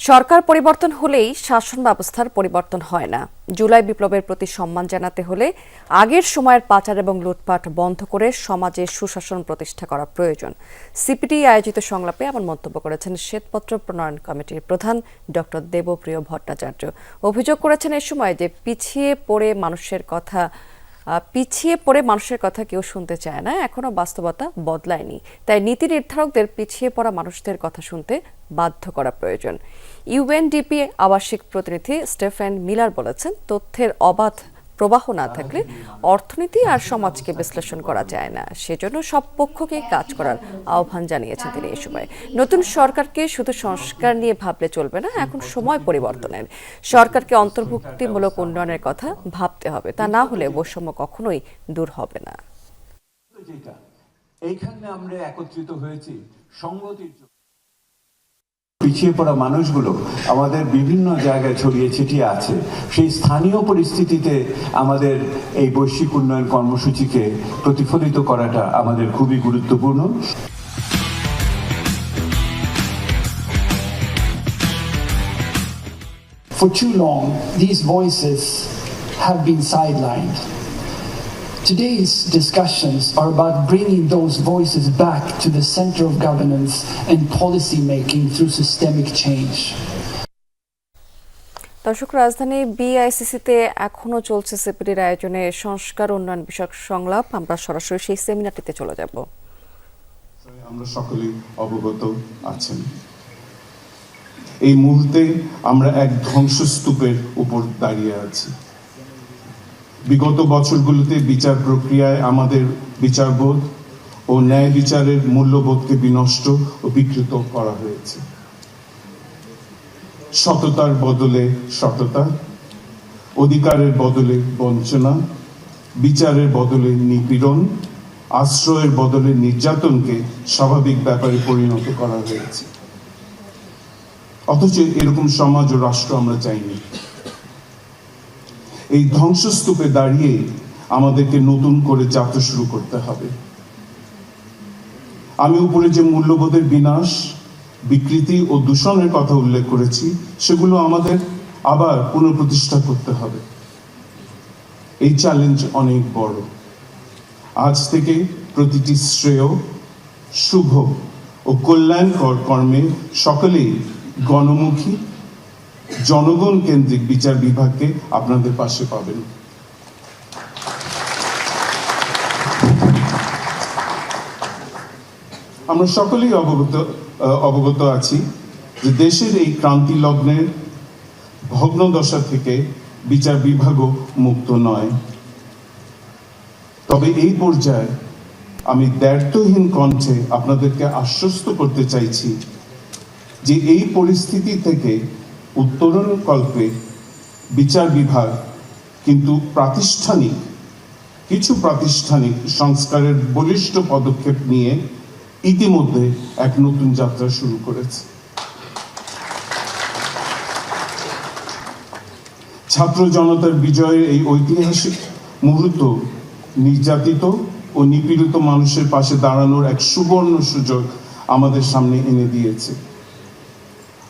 সরকার পরিবর্তন হলেই শাসন ব্যবস্থার পরিবর্তন হয় না। জুলাই বিপ্লবের প্রতি সম্মান জানাতে হলে আগের সময়ের পাচার এবং লুটপাট বন্ধ করে সমাজে সুশাসন প্রতিষ্ঠা করা প্রয়োজন। সিপিটি আয়োজিত সংলাপে এমন মন্তব্য করেছেন শ্বেতপত্র প্রণয়ন কমিটির প্রধান ডক্টর দেবপ্রিয় ভট্টাচার্য। অভিযোগ করেছেন এ সময় যে পিছিয়ে পড়ে মানুষের কথা পিছিয়ে পড়ে মানুষের কথা কেউ শুনতে চায় না, এখনও বাস্তবতা বদলায়নি। তাই নীতি নির্ধারকদের পিছিয়ে পড়া মানুষদের কথা শুনতে বাধ্য করা প্রয়োজন। ইউএনডিপি আবাসিক প্রতিনিধি স্টেফেন মিলার বলেছেন, তথ্যের অবাধ প্রবাহ না থাকলে অর্থনীতি আর সমাজকে বিশ্লেষণ করা যায় না। সেজন্য সব পক্ষকে কাজ করার আহ্বান জানিয়েছেন তিনি এ সময়। নতুন সরকারকে শুধু সংস্কার নিয়ে ভাবলে চলবে না, এখন সময় পরিবর্তনের। সরকারকে অন্তর্ভুক্তিমূলক উন্নয়নের কথা ভাবতে হবে, তা না হলে বৈষম্য কখনোই দূর হবে না। এইখানে আমরা একত্রিত হয়েছি সংগতির পিছিয়ে পড়া মানুষগুলো আমাদের বিভিন্ন জায়গায় ছড়িয়ে ছিটিয়ে আছে সেই স্থানীয় পরিস্থিতিতে আমাদের এই বৈশ্বিক উন্নয়ন কর্মসূচিকে প্রতিফলিত করাটা আমাদের খুবই গুরুত্বপূর্ণ For too long, these voices have been sidelined. Today's discussions are about bringing those voices back to the center of governance and policy making through systemic change. দর্শক রাজধানী বিআইসিসিতে এখনও চলছে সিপিডির আয়োজনে সংস্কার উন্নয়ন বিষয়ক সংলাপ আমরা সরাসরি সেই সেমিনারটিতে চলে যাব আমরা সকলেই অবগত আছেন এই মুহূর্তে আমরা এক ধ্বংসস্তূপের উপর দাঁড়িয়ে আছি বিগত বছরগুলোতে বিচার প্রক্রিয়ায় আমাদের বিচারবোধ ও ন্যায় বিচারের মূল্যবোধকে বিনষ্ট ও বিকৃত করা হয়েছে। সততার বদলে সততা, অধিকারের বদলে বঞ্চনা, বিচারের বদলে নিপীড়ন, আশ্রয়ের বদলে নির্যাতনকে স্বাভাবিক ব্যাপারে পরিণত করা হয়েছে। অথচ এরকম সমাজ ও রাষ্ট্র আমরা চাইনি। এই ধ্বংসস্তূপে দাঁড়িয়ে আমাদেরকে নতুন করে যাত্রা শুরু করতে হবে। আমি উপরে যে মূল্যবোধের বিনাশ, বিকৃতি ও দূষণের কথা উল্লেখ করেছি, সেগুলো আমাদের আবার পুনঃপ্রতিষ্ঠা করতে হবে। এই চ্যালেঞ্জ অনেক বড়। আজ থেকে প্রতিটি শ্রেয়, শুভ ও কল্যাণকর কর্মে সকলেই গণমুখী জনগণ কেন্দ্রিক বিচার বিভাগকে আপনাদের পাশে পাবেন। আমরা সকলেই অবগত অবগত আছি যে দেশের এই ক্রান্তি লগ্নের ভগ্নদশা থেকে বিচার বিভাগও মুক্ত নয়। তবে এই পর্যায়ে আমি দ্ব্যর্থহীন কণ্ঠে আপনাদেরকে আশ্বস্ত করতে চাইছি যে এই পরিস্থিতি থেকে উত্তরণ কল্পে বিচার বিভাগ, কিন্তু প্রাতিষ্ঠানিক, কিছু প্রাতিষ্ঠানিক সংস্কারের বলিষ্ঠ পদক্ষেপ নিয়ে ইতিমধ্যে এক নতুন যাত্রা শুরু করেছে। ছাত্র জনতার বিজয়ের এই ঐতিহাসিক মুহূর্ত নির্যাতিত ও নিপীড়িত মানুষের পাশে দাঁড়ানোর এক সুবর্ণ সুযোগ আমাদের সামনে এনে দিয়েছে।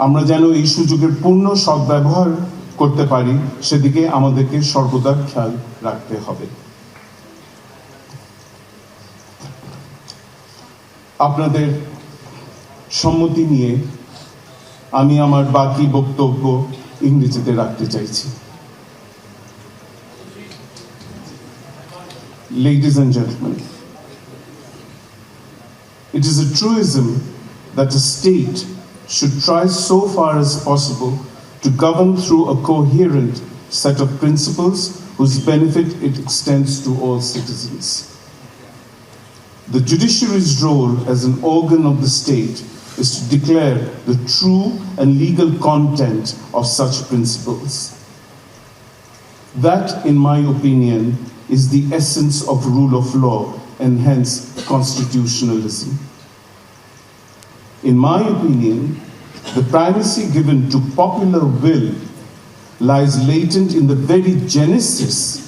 আমরা যেন এই সুযোগের পূর্ণ সদ্ব্যবহার করতে পারি সেদিকে আমাদেরকে সর্বদা খেয়াল রাখতে হবে। আপনাদের সম্মতি নিয়ে আমি আমার বাকি বক্তব্য ইংরেজিতে রাখতে চাইছি। Ladies and gentlemen, it is a truism that a state should try so far as possible to govern through a coherent set of principles whose benefit it extends to all citizens. The judiciary's role as an organ of the state is to declare the true and legal content of such principles. That, in my opinion, is the essence of rule of law and hence constitutionalism. In my opinion, the primacy given to popular will lies latent in the very genesis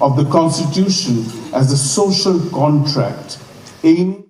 of the Constitution as a social contract aiming